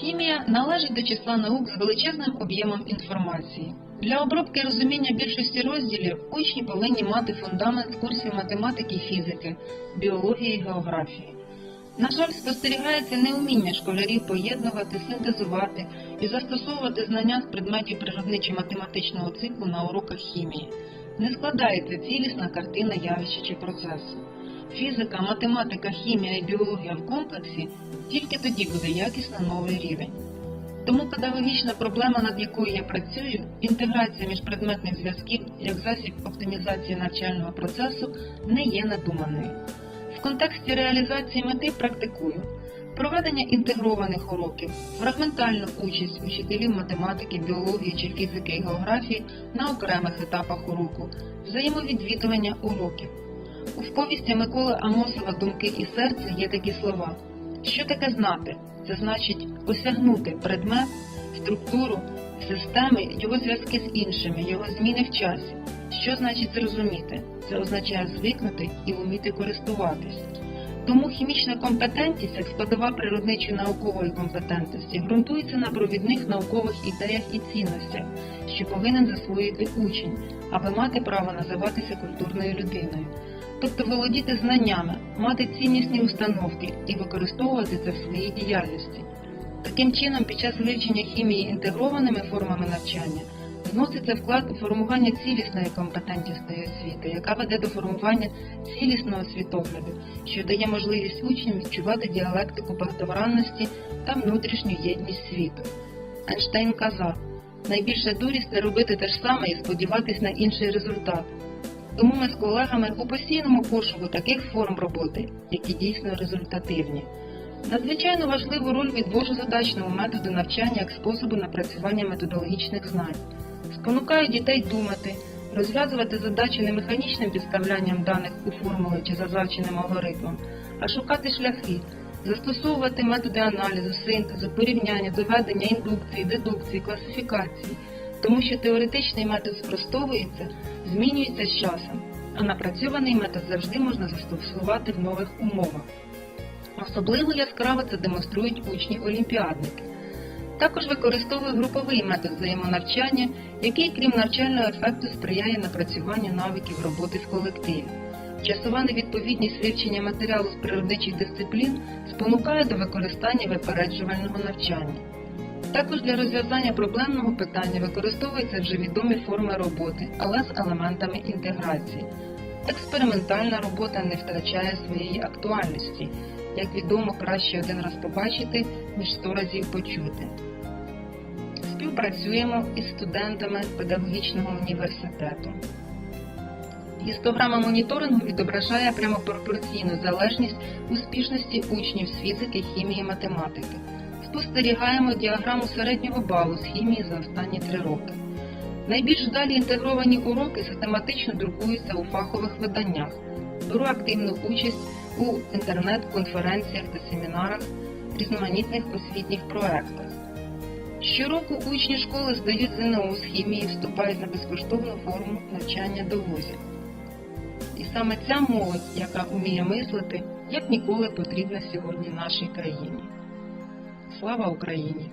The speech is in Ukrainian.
Хімія належить до числа наук з величезним об'ємом інформації. Для обробки розуміння більшості розділів учні повинні мати фундамент курсів математики фізики, біології і географії. На жаль, спостерігається неуміння школярів поєднувати, синтезувати і застосовувати знання з предметів природничо-математичного циклу на уроках хімії. Не складається цілісна картина явища чи процесу. Фізика, математика, хімія і біологія в комплексі тільки тоді буде якісно новий рівень. Тому педагогічна проблема, над якою я працюю, інтеграція міжпредметних зв'язків як засіб оптимізації навчального процесу, не є надуманою. В контексті реалізації мети практикую проведення інтегрованих уроків, фрагментальну участь учителів математики, біології чи фізики і географії на окремих етапах уроку, взаємовідвідування уроків. У повісті Миколи Амосова Думки і серце є такі слова. Що таке знати? Це значить осягнути предмет, структуру, системи, його зв'язки з іншими, його зміни в часі. Що значить зрозуміти? Це означає звикнути і вміти користуватись. Тому хімічна компетентність, як складова природничої наукової компетентності, ґрунтується на провідних наукових ідеях і цінностях, що повинен засвоїти учень, аби мати право називатися культурною людиною. Тобто володіти знаннями, мати ціннісні установки і використовувати це в своїй діяльності. Таким чином, під час вивчення хімії інтегрованими формами навчання вноситься вклад у формування цілісної компетентності освіти, яка веде до формування цілісного світогляду, що дає можливість учням відчувати діалектику багатогранності та внутрішню єдність світу. Ейнштейн казав: найбільша дурість це робити те ж саме і сподіватись на інший результат. Тому ми з колегами у постійному пошуку таких форм роботи, які дійсно результативні. Надзвичайно важливу роль відвожу задачному методу навчання як способу напрацювання методологічних знань. Спонукаю дітей думати, розв'язувати задачі не механічним підставлянням даних у формули чи за завченим алгоритмом, а шукати шляхи, застосовувати методи аналізу, синтезу, порівняння, доведення індукції, дедукції, класифікації, тому що теоретичний метод спростовується, змінюється з часом, а напрацьований метод завжди можна застосувати в нових умовах. Особливо яскраво це демонструють учні-олімпіадники. Також використовую груповий метод взаємонавчання, який, крім навчального ефекту, сприяє напрацюванню навиків роботи в колективі. Часова невідповідність вивчення матеріалу з природничих дисциплін спонукає до використання випереджувального навчання. Також для розв'язання проблемного питання використовуються вже відомі форми роботи, але з елементами інтеграції. Експериментальна робота не втрачає своєї актуальності. Як відомо, краще один раз побачити, ніж сто разів почути. Співпрацюємо із студентами педагогічного університету. Гістограма моніторингу відображає прямо пропорційну залежність успішності учнів з фізики, хімії, математики. Спостерігаємо діаграму середнього балу з хімії за останні три роки. Найбільш далі інтегровані уроки систематично друкуються у фахових виданнях. Беру активну участь у інтернет-конференціях та семінарах, різноманітних освітніх проєктах. Щороку учні школи здають ЗНО з хімії, вступають на безкоштовну форму навчання до вузів. І саме ця молодь, яка вміє мислити, як ніколи потрібна сьогодні нашій країні. Слава Україні!